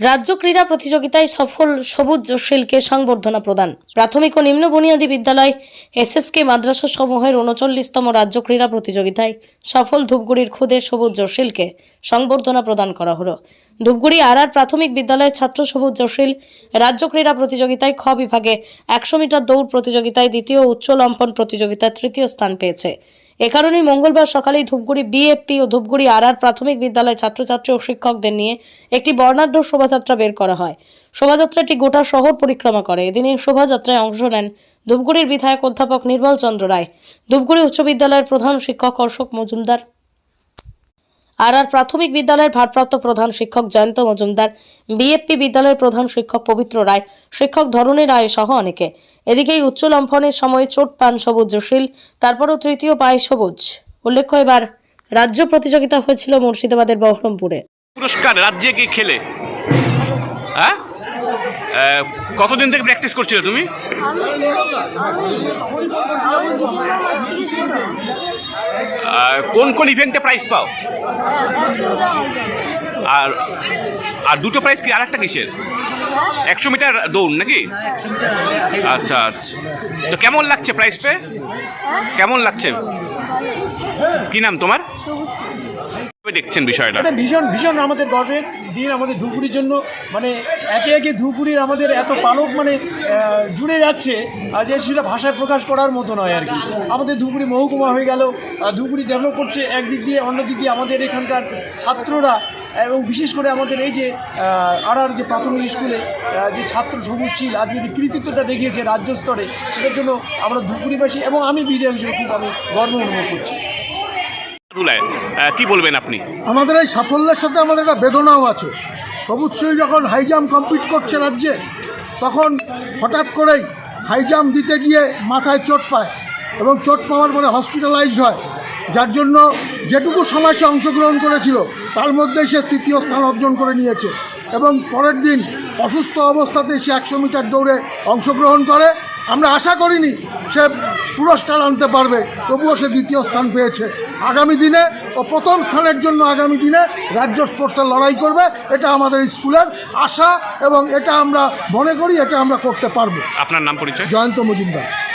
রাজ্য ক্রীড়া প্রতিযোগিতায় সফল সবুজ জোশিলকে সংবর্ধনা প্রদান। প্রাথমিক ও নিম্ন বুনিয়াদী বিদ্যালয় এসএসকে মাদ্রাসা সমূহের উনচল্লিশতম রাজ্য ক্রীড়া প্রতিযোগিতায় সফল ধূপগুড়ির খুদে সবুজ জোশিলকে সংবর্ধনা প্রদান করা হলো। ধূপগুড়ি আর আর প্রাথমিক বিদ্যালয়ের ছাত্র সবুজ জোশিল রাজ্য ক্রীড়া প্রতিযোগিতায় খ বিভাগে একশো মিটার দৌড় প্রতিযোগিতায় দ্বিতীয় উচ্চ লম্ফন প্রতিযোগিতায় তৃতীয় স্থান পেয়েছে। এ কারণেই মঙ্গলবার সকালেই ধূপগুড়ি বিএফপি ও ধূপগুড়ি আর আর প্রাথমিক বিদ্যালয়ের ছাত্রছাত্রী ও শিক্ষকদের নিয়ে একটি বর্ণাঢ্য শোভাযাত্রা বের করা হয়। শোভাযাত্রাটি গোটা শহর পরিক্রমা করে। এদিন এই শোভাযাত্রায় অংশ নেন ধূপগুড়ির বিধায়ক অধ্যাপক নির্মল চন্দ্র রায়। ধূপগুড়ি উচ্চ বিদ্যালয়ের প্রধান শিক্ষক অশোক মজুমদার। আর আর প্রাথমিক বিদ্যালয়ের ভারপ্রাপ্ত প্রধান শিক্ষক জয়ন্ত মজুমদার বিএফপি বিদ্যালয়ের প্রধান শিক্ষক পবিত্র রায় শিক্ষক ধরণী রায় সহ অনেকে এদিকে এই উচ্চ লম্ফনের সময় চোট পান সবুজ জসিল তারপরও তৃতীয় পায় সবুজ উল্লেখ্য এবার রাজ্য প্রতিযোগিতা হয়েছিল মুর্শিদাবাদের বহরমপুরে পুরস্কার রাজ্যে কি খেলে হ্যাঁ কতদিন থেকে প্র্যাকটিস করছিলে তুমি কোন কোন ইভেন্টে প্রাইজ পাও? আর আর দুটো প্রাইজ কি আর একটা কিসের? একশো মিটার দৌড় নাকি? আচ্ছা আচ্ছা। তো কেমন লাগছে প্রাইজ পে কেমন লাগছে? কি নাম তোমার? দেখছেন বিষয়টা? ভীষণ ভীষণ আমাদের গর্বের দিন আমাদের ধুপুরির জন্য। মানে একে একে ধুপুরির আমাদের এত পালক মানে জুড়ে যাচ্ছে যে সেটা ভাষায় প্রকাশ করার মতো নয় আর কি। আমাদের ধুপুরি মহকুমা হয়ে গেল ধুপুরি ডেভেলপ করছে একদিক দিয়ে, অন্যদিক দিয়ে আমাদের এখানকার ছাত্ররা, এবং বিশেষ করে আমাদের এই যে আর যে প্রাথমিক স্কুলে যে ছাত্র সবুজ শীল, আজকে যে কৃতিত্বটা দেখিয়েছে রাজ্য স্তরে, সেটার জন্য আমরা ধুপুরিবাসী এবং আমি বিধায়ক হিসেবে আমি গর্ব অনুভব করছি। কি বলবেন আপনি? আমাদের এই সাফল্যের সাথে আমাদের একটা বেদনাও আছে। সবুজ সিং যখন হাই জাম্প কমপ্লিট করছে রাজ্যে, তখন হঠাৎ করেই হাই জাম্প দিতে গিয়ে মাথায় চোট পায় এবং চোট পাওয়ার পরে হসপিটালাইজড হয়। যার জন্য যেটুকু সময় সে অংশগ্রহণ করেছিল, তার মধ্যেই সে তৃতীয় স্থান অর্জন করে নিয়েছে এবং পরের দিন অসুস্থ অবস্থাতে সে একশো মিটার দৌড়ে অংশগ্রহণ করে। আমরা আশা করিনি সে পুরস্কার আনতে পারবে, তবুও সে দ্বিতীয় স্থান পেয়েছে। আগামী দিনে ও প্রথম স্থানের জন্য আগামী দিনে রাজ্য স্পোর্টসের লড়াই করবে। এটা আমাদের স্কুলের আশা এবং এটা আমরা মনে করি এটা আমরা করতে পারব। আপনার নাম পরিচয়? জয়ন্ত মজুমদার।